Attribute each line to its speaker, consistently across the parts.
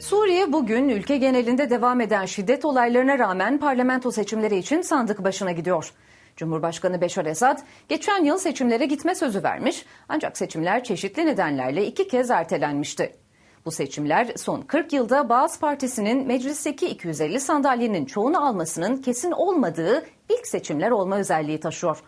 Speaker 1: Suriye bugün ülke genelinde devam eden şiddet olaylarına rağmen parlamento seçimleri için sandık başına gidiyor. Cumhurbaşkanı Beşar Esad geçen yıl seçimlere gitme sözü vermiş ancak seçimler çeşitli nedenlerle iki kez ertelenmişti. Bu seçimler son 40 yılda Bağız Partisi'nin meclisteki 250 sandalyenin çoğunu almasının kesin olmadığı ilk seçimler olma özelliği taşıyor.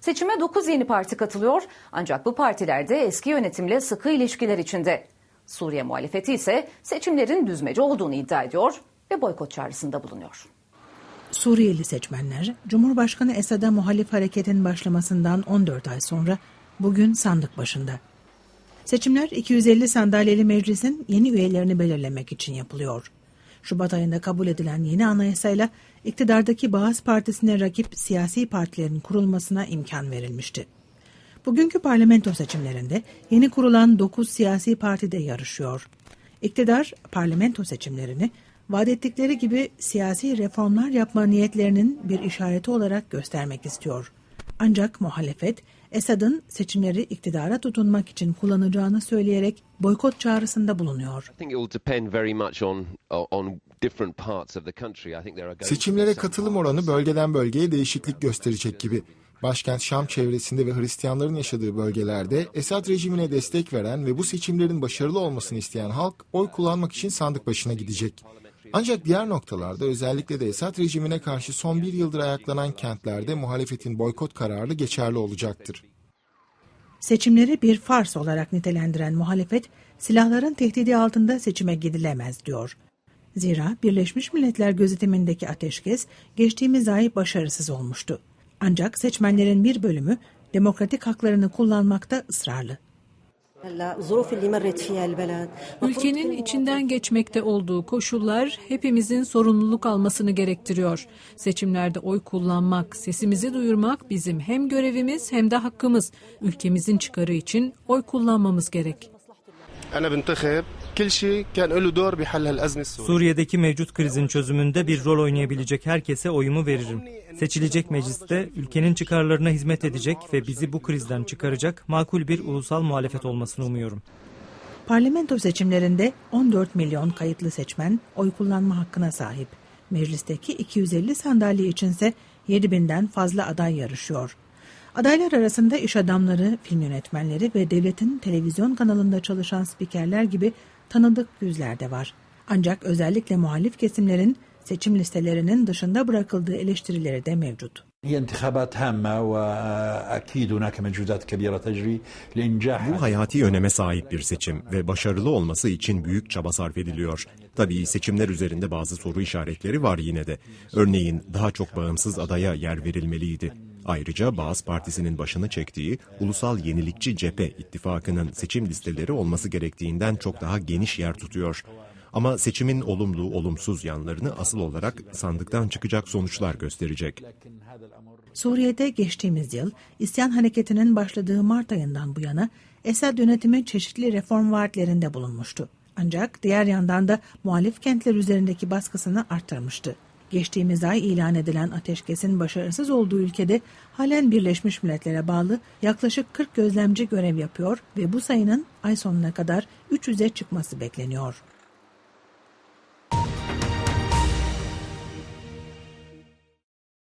Speaker 1: Seçime 9 yeni parti katılıyor ancak bu partiler de eski yönetimle sıkı ilişkiler içinde. Suriye muhalefeti ise seçimlerin düzmece olduğunu iddia ediyor ve boykot çağrısında bulunuyor.
Speaker 2: Suriyeli seçmenler, Cumhurbaşkanı Esad'a muhalif hareketin başlamasından 14 ay sonra bugün sandık başında. Seçimler 250 sandalyeli meclisin yeni üyelerini belirlemek için yapılıyor. Şubat ayında kabul edilen yeni anayasayla iktidardaki Bağız Partisi'ne rakip siyasi partilerin kurulmasına imkan verilmişti. Bugünkü parlamento seçimlerinde yeni kurulan 9 siyasi parti de yarışıyor. İktidar parlamento seçimlerini vaat ettikleri gibi siyasi reformlar yapma niyetlerinin bir işareti olarak göstermek istiyor. Ancak muhalefet Esad'ın seçimleri iktidara tutunmak için kullanacağını söyleyerek boykot çağrısında bulunuyor.
Speaker 3: Seçimlere katılım oranı bölgeden bölgeye değişiklik gösterecek gibi. Başkent Şam çevresinde ve Hristiyanların yaşadığı bölgelerde Esad rejimine destek veren ve bu seçimlerin başarılı olmasını isteyen halk oy kullanmak için sandık başına gidecek. Ancak diğer noktalarda özellikle de Esad rejimine karşı son bir yıldır ayaklanan kentlerde muhalefetin boykot kararı geçerli olacaktır.
Speaker 2: Seçimleri bir fars olarak nitelendiren muhalefet, silahların tehdidi altında seçime gidilemez diyor. Zira Birleşmiş Milletler gözetimindeki ateşkes geçtiğimiz ay başarısız olmuştu. Ancak seçmenlerin bir bölümü demokratik haklarını kullanmakta ısrarlı.
Speaker 4: Ülkenin içinden geçmekte olduğu koşullar hepimizin sorumluluk almasını gerektiriyor. Seçimlerde oy kullanmak, sesimizi duyurmak bizim hem görevimiz hem de hakkımız. Ülkemizin çıkarı için oy kullanmamız gerek.
Speaker 5: Suriye'deki mevcut krizin çözümünde bir rol oynayabilecek herkese oyumu veririm. Seçilecek mecliste ülkenin çıkarlarına hizmet edecek ve bizi bu krizden çıkaracak makul bir ulusal muhalefet olmasını umuyorum.
Speaker 2: Parlamento seçimlerinde 14 milyon kayıtlı seçmen oy kullanma hakkına sahip. Meclisteki 250 sandalye içinse 7 binden fazla aday yarışıyor. Adaylar arasında iş adamları, film yönetmenleri ve devletin televizyon kanalında çalışan spikerler gibi tanıdık yüzler de var. Ancak özellikle muhalif kesimlerin seçim listelerinin dışında bırakıldığı eleştirileri de mevcut.
Speaker 6: Bu hayati öneme sahip bir seçim ve başarılı olması için büyük çaba sarf ediliyor. Tabii seçimler üzerinde bazı soru işaretleri var yine de. Örneğin daha çok bağımsız adaya yer verilmeliydi. Ayrıca Bağız Partisi'nin başını çektiği Ulusal Yenilikçi Cephe ittifakının seçim listeleri olması gerektiğinden çok daha geniş yer tutuyor. Ama seçimin olumlu, olumsuz yanlarını asıl olarak sandıktan çıkacak sonuçlar gösterecek.
Speaker 2: Suriye'de geçtiğimiz yıl isyan hareketinin başladığı Mart ayından bu yana Esad yönetimi çeşitli reform vaatlerinde bulunmuştu. Ancak diğer yandan da muhalif kentler üzerindeki baskısını arttırmıştı. Geçtiğimiz ay ilan edilen ateşkesin başarısız olduğu ülkede halen Birleşmiş Milletler'e bağlı yaklaşık 40 gözlemci görev yapıyor ve bu sayının ay sonuna kadar 300'e çıkması bekleniyor.